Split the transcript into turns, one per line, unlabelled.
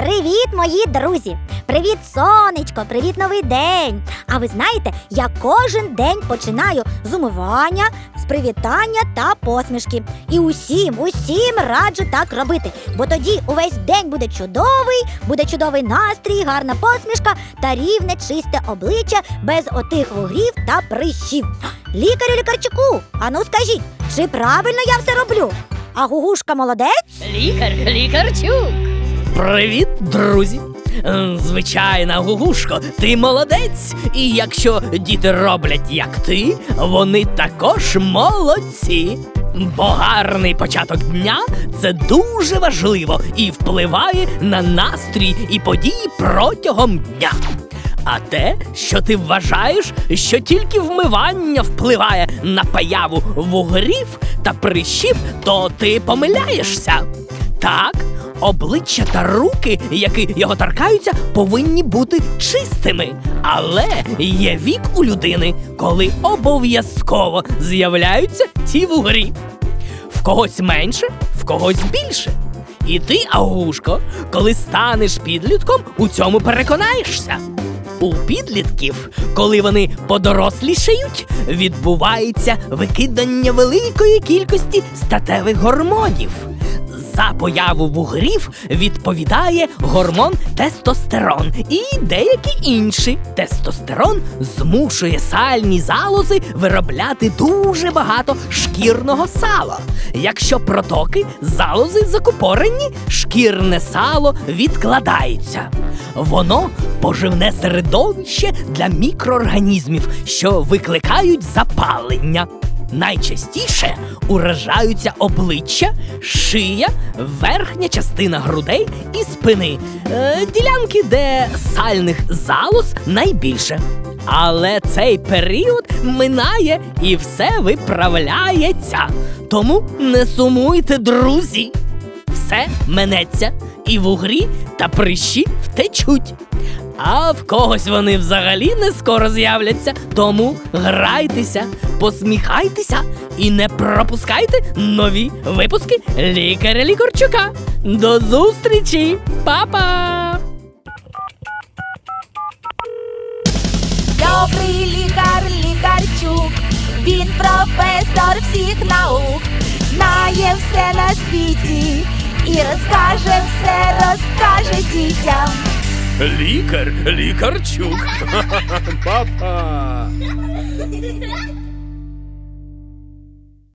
Привіт, мої друзі! Привіт, сонечко! Привіт, новий день! А ви знаєте, я кожен день починаю з умивання, з привітання та посмішки. І усім, усім раджу так робити, бо тоді увесь день буде чудовий, буде чудовий настрій, гарна посмішка та рівне чисте обличчя без отих вугрів та прищів. Лікарю лікарчику, ану скажіть, чи правильно я все роблю? А гугушка молодець?
Лікар, лікарчук. Привіт, друзі! Е, Звичайна, Гугушко, ти молодець. І якщо діти роблять як ти, вони також молодці. Бо гарний початок дня це дуже важливо і впливає на настрій і події протягом дня. А те, що ти вважаєш, що тільки вмивання впливає на появу вугрів та прищів, то ти помиляєшся. Так, обличчя та руки, які його торкаються, повинні бути чистими. Але є вік у людини, коли обов'язково з'являються ці вугрі. В когось менше, в когось більше. І ти, Агушко, коли станеш підлітком, у цьому переконаєшся. У підлітків, коли вони подорослішають, відбувається викидання великої кількості статевих гормонів. За появу вугрів відповідає гормон тестостерон і деякі інші. Тестостерон змушує сальні залози виробляти дуже багато шкірного сала. Якщо протоки залози закупорені, шкірне сало відкладається. Воно поживне середовище для мікроорганізмів, що викликають запалення. Найчастіше уражаються обличчя, шия, верхня частина грудей і спини, е, ділянки, де сальних залоз найбільше. Але цей період минає і все виправляється. Тому не сумуйте, друзі. Все минеться, і вугрі та прищі втечуть. А в когось вони взагалі не скоро з'являться. Тому грайтеся, посміхайтеся і не пропускайте нові випуски лікаря Лікарчука. До зустрічі, Па-па!
Добрий лікар, лікарчук, він професор всіх наук, знає все на світі і розкаже все, розкаже дітям.
Лікар, лікарчук. Папа.